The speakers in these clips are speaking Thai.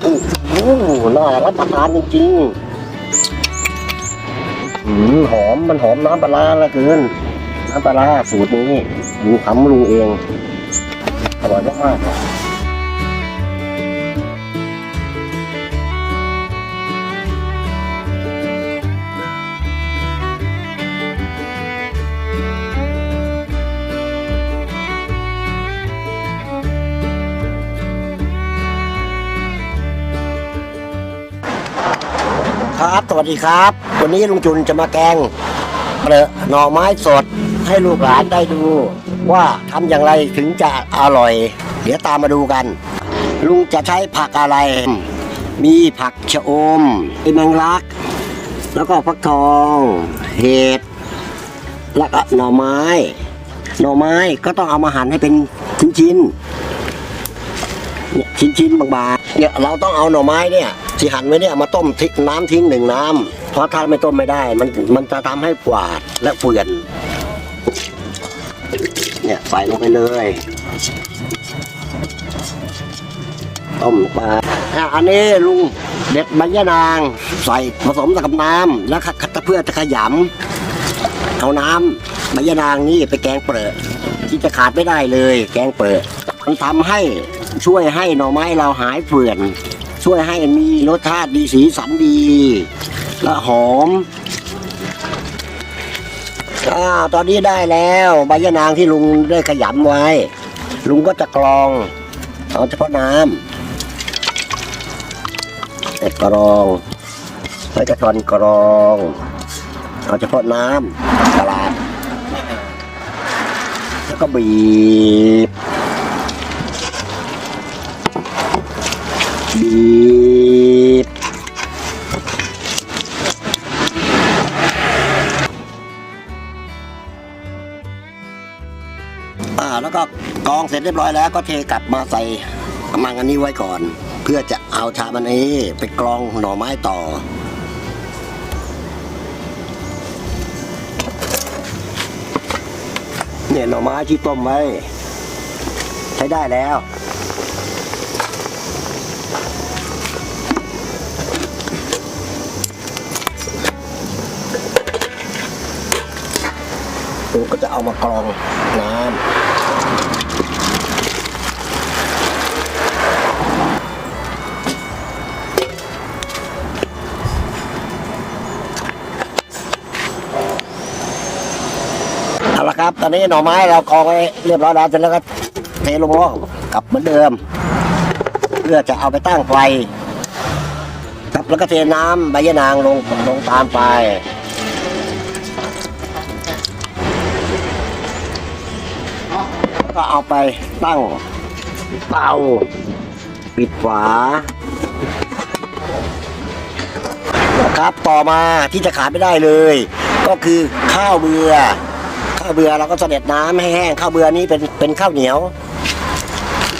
โอ้โหน่ารับประทานจริงๆอืมหอมมันหอมน้ำปลาละเกิน น้ำปลาสูตรนี้ลุงทำลุงเองอร่อยมากๆ ครับสวัสดีครับ วันนี้ลุงจุนจะมาแกงเปลือกหน่อไม้สดให้ลูกหลานได้ดู ว่าทำอย่างไรถึงจะอร่อย เดี๋ยวตามมาดูกัน ลุงจะใช้ผักอะไร มีผักชะอมไอ้แมงลัก แล้วก็ฟักทองเห็ดแล้วก็หน่อไม้ หน่อไม้ก็ต้องเอามาหั่นให้เป็นชิ้นๆเนี่ยชิ้นๆบางๆเนี่ยเราต้องเอาหน่อไม้เนี่ย ที่หั่นไว้เนี่ยมาต้มทิ้งน้ำทิ้งหนึ่งน้ำเพราะถ้าไม่ต้มไม่ได้ มันมันจะทำให้ฝาดและเฟื่อนเนี่ยใส่ลงไปเลยต้มปลาอันนี้ลุงเด็ดใบยะนาง ใส่ผสมกับน้ำแล้วคัดเพื่อจะขยำเอาน้ำใบยะนางนี่ไปแกงเปลือกที่จะขาดไม่ได้เลย แกงเปลือกมันทำให้ช่วยให้หน่อไม้เราหายเฟื่อน ช่วยให้มีรสชาติดีสีสันดี และหอมอ่าตอนนี้ได้แล้วใบยะนางที่ลุงได้ขยำไว้ ลุงก็จะกรองเอาเฉพาะน้ำเสร็จกรองแล้วก็ช้อนกรองเอาเฉพาะน้ำตลาดแล้วก็บีบบี รองเสร็จเรียบร้อยแล้วก็เทกลับมาใส่มังอันนี้ไว้ก่อน เพื่อจะเอาชามันนี้ไปกรองหน่อไม้ต่อ เนี่ยหน่อไม้ที่ต้มไว้ ใช้ได้แล้วก็จะเอามากรองน้ำ ครับ ตอนนี้หน่อไม้เรากรองไว้เรียบร้อยแล้วเสร็จแล้วก็เทลงหม้อกลับเหมือนเดิม เพื่อจะเอาไปตั้งไฟครับแล้วก็เทน้ำใบยะนางลงลงตามไปก็เอาไปตั้งเตาปิดฝาครับต่อมาที่จะขาดไม่ได้เลย ก็คือข้าวเบือาวเบือเราก็เสด็จน้ำให้แห้งข้าวเบือนี้เป็นเป็นข้าวเหนียว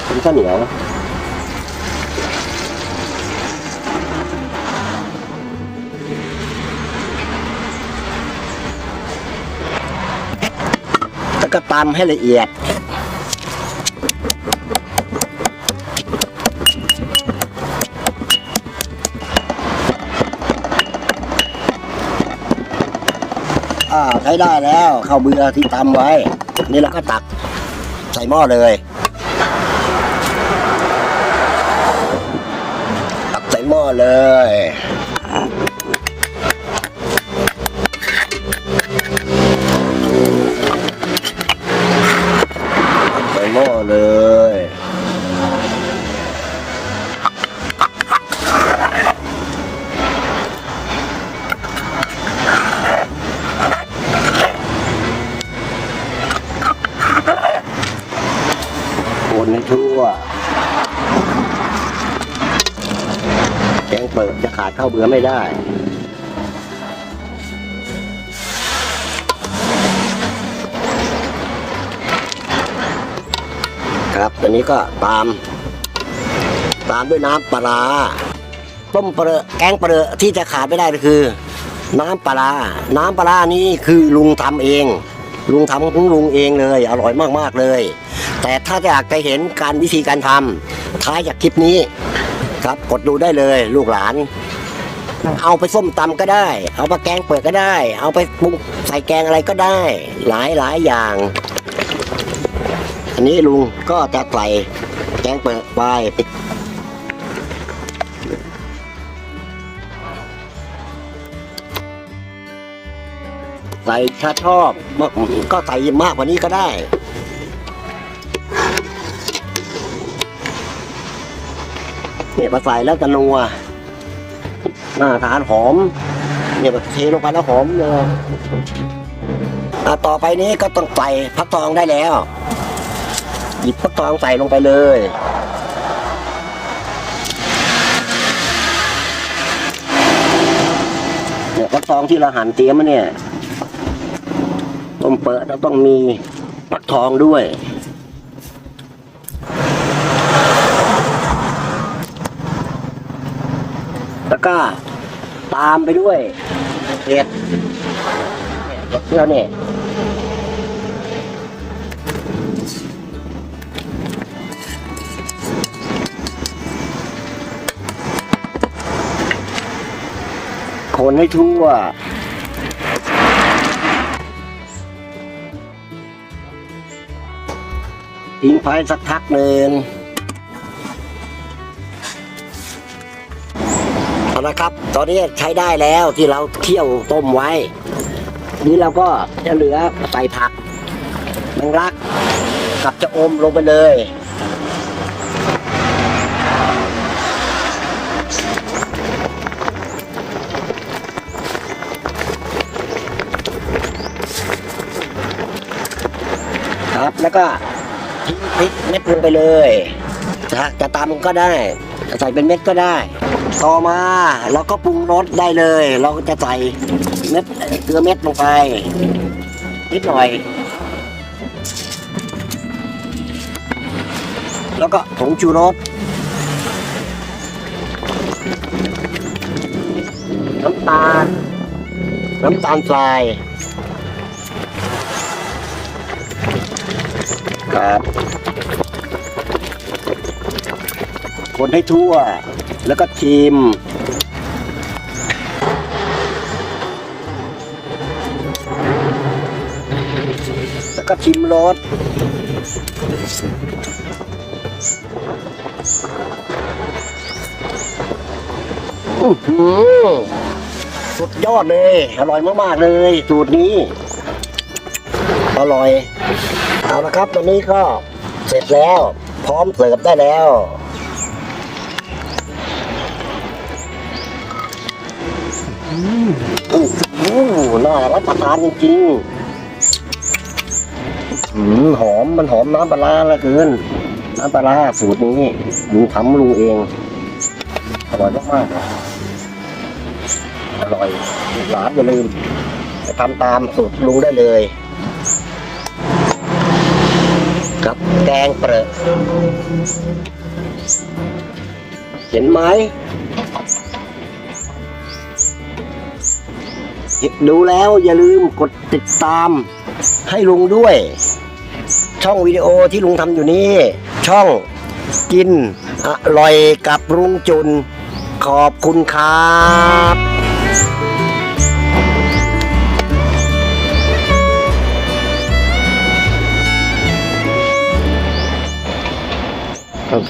เป็นข้าวเหนียวแล้วก็ตำให้ละเอียด ใช้ได้แล้วข้าวเบือที่ตำไว้ นี่เราก็ตักใส่หม้อเลยตักใส่หม้อเลยใส่หม้อเลย แกงเปิดจะขาดข้าวเบื่อไม่ได้ครับตอนนี้ก็ตาม ตามด้วยน้ำปลาต้มเปลือแกงเปลือที่จะขาดไม่ได้ก็คือ น้ำปลาร้าน้ำปลาร้านี้คือลุงทำเอง ลุงทำของลุงเองเลย อร่อยมากๆเลย แต่ถ้าอยากจะเห็นการวิธีการทำท้ายจากคลิปนี้ ครับกดดูได้เลยลูกหลาน เอาไปส้มตำก็ได้ เอาไปแกงเปิดก็ได้ เอาไปปรุงใส่แกงอะไรก็ได้ หลายหลายอย่าง อันนี้ลุงก็จะใส่แกงเปิดไปใส่ถ้าชอบก็ใส่มากกว่านี้ก็ได้ เนี่ยมาใส่แล้วจะนัวน่าทานหอม เนี่ยแบบเทลงไปแล้วหอมเลยต่อไปนี้ก็ต้องใส่พักทองได้แล้ว หยิบพักทองใส่ลงไปเลยเนี่ยพักทองที่เราหั่นเตรียมมาเนี่ยต้มเปิดเราต้องมีพักทองด้วย แล้วก็ตามไปด้วยเห็ดเนี่ยเห็ดเที่ยวเนี่ยคนให้ทั่วทิ้งไฟสักพักหนึ่ง เอาละครับ ตอนนี้ใช้ได้แล้วที่เราเคี่ยวต้มไว้ นี้เราก็จะเหลือใส่ผักแมงลักกับจะอมลงไปเลยครับแล้วก็พริกเม็ดลงไปเลยจะจะตำก็ได้ ใส่เป็นเม็ดก็ได้ ต่อมาเราก็ปรุงรสได้เลย เราจะใส่เม็ดเกลือเม็ดลงไปนิดหน่อย แล้วก็ผงชูรสน้ำตาล น้ำตาลทรายครับ คนให้ทั่ว แล้วก็ชิมแล้วก็ชิมรสสุดยอดเลย อร่อยมาก ๆ เลย สูตรนี้ อร่อย เอาละครับ ตอนนี้ก็เสร็จแล้ว พร้อมเสิร์ฟได้แล้ว อืมอู้หูน่ารับประทานจริงๆอืมหอมมันหอมน้ำปลาลือเกิน น้ำปลาสูตรนี้ลุงทำลุงเองอร่อยมากๆอร่อยหลานอย่าลืมทำตามสูตรลุงได้เลยกับแกงเปรอะเห็นไหม ดูแล้วอย่าลืมกดติดตาม ให้ลุงด้วย ช่องวิดีโอที่ลุงทำอยู่นี้ ช่องกินอร่อยกับลุงจุน ขอบคุณครับ